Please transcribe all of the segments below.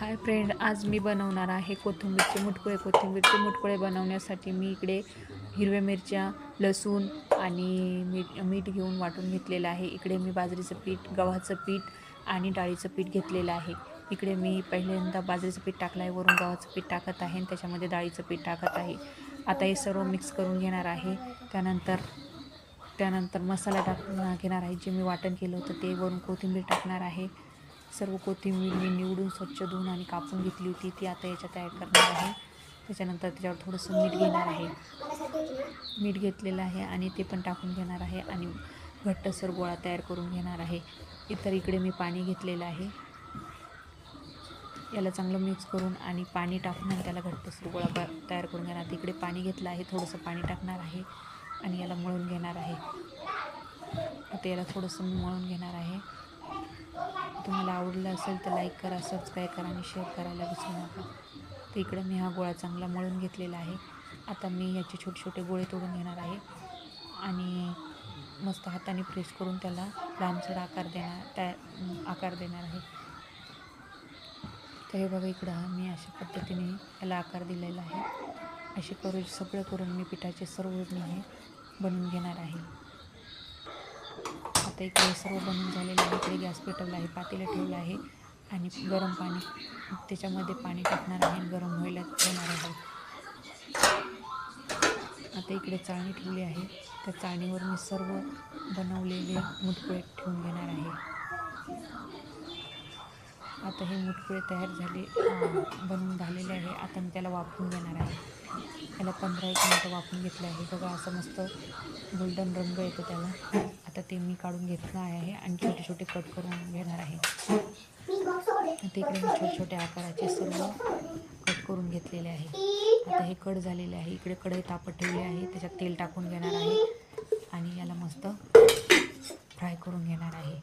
Hi friend आज मी बनवणार आहे कोथिंबीरचे मुटकुळे. कोथिंबीरचे मुटकुळे बनवण्यासाठी मी इकडे हिरव्या मिरच्या लसूण आणि मीठ मीठ घेऊन वाटून घेतलेलं आहे. इकडे मी बाजरीचं पीठ गव्हाचं पीठ आणि डाळीचं पीठ घेतलेलं आहे. इकडे मी पहिल्यांदा बाजरीचं पीठ टाकलं आहे. वरून गव्हाचं पीठ टाकत आहे आणि त्याच्यामध्ये डाळीचं पीठ टाकत आहे. आता हे सर्व मिक्स करून घेणार आहे. त्यानंतर त्यानंतर मसाला टाक घेणार आहे. जे मी वाटण केलं होतं ते वरून कोथिंबीर टाकणार आहे. सर्व कोथिंबीर मी निवडून स्वच्छ धुवून आणि कापून घेतली होती. ती आता याच्यात ॲड करणार आहे. त्याच्यानंतर त्याच्यावर थोडंसं मीठ घेणार आहे. मीठ घेतलेलं आहे आणि ते पण टाकून घेणार आहे आणि घट्टसर गोळा तयार करून घेणार आहे. इतर इकडे मी पाणी घेतलेलं आहे. याला चांगलं मिक्स करून आणि पाणी टाकून आणि त्याला घट्टसर गोळा तयार करून घेणार. तिकडे पाणी घेतलं आहे. थोडंसं पाणी टाकणार आहे आणि याला मळून घेणार आहे. आता याला थोडंसं मळून घेणार आहे. तुम्हाला आवडलं असेल तर लाईक करा सबस्क्राईब करा आणि शेअर करायला विसरू नका. तर इकडं मी हा गोळा चांगला मळून घेतलेला आहे. आता मी याचे छोटे छोटे गोळे तोडून घेणार आहे. आणि मस्त हाताने प्रेस करून त्याला लांबसड आकार देणार त्या आकार देणार आहे. तर हे बघा इकडं हा मी अशा पद्धतीने याला आकार दिलेला आहे. असे करू सगळं करून मी पिठाचे सर्व मी हे बनवून घेणार आहे. आता इकडे सर्व बनवून झालेलं आहे. इकडे गॅस पेटवला आहे पातेलं ठेवलं आहे आणि गरम पाणी त्याच्यामध्ये पाणी टाकणार आहे गरम व्हायला ठेवणार आहे. आता इकडे चाळणी ठेवली आहे. त्या चाळणीवर मी सर्व बनवलेले मुठपुळे ठेवून घेणार आहे. आता हे मुठपुळे तयार झाले बनवून झालेले आहे. आता मी त्याला वापरून घेणार आहे. त्याला पंधरा एक मिनटं वापरून घेतलं आहे. बघा असं मस्त गोल्डन रंग येतो त्याला. आता ते मी काढून घेतलं आहे आणि छोटे छोटे कट करून घेणार आहे. तिकडे इकडे मी छोटे छोटे आकाराचे सर्व कट करून घेतलेले आहे. आता हे कट झालेले आहे. इकडे कढई तापत ठेवली आहे. त्याच्यात तेल टाकून घेणार आहे. आणि याला मस्त फ्राय करून घेणार आहे.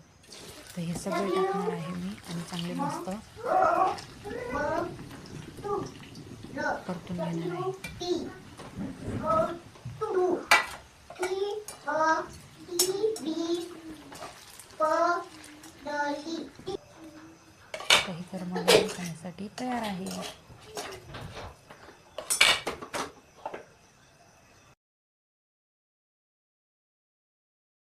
तर हे सगळे टाकणार आहे मी आणि चांगले मस्त परतून घेणार आहे. आहे तर मला खाण्यासाठी तयार आहे.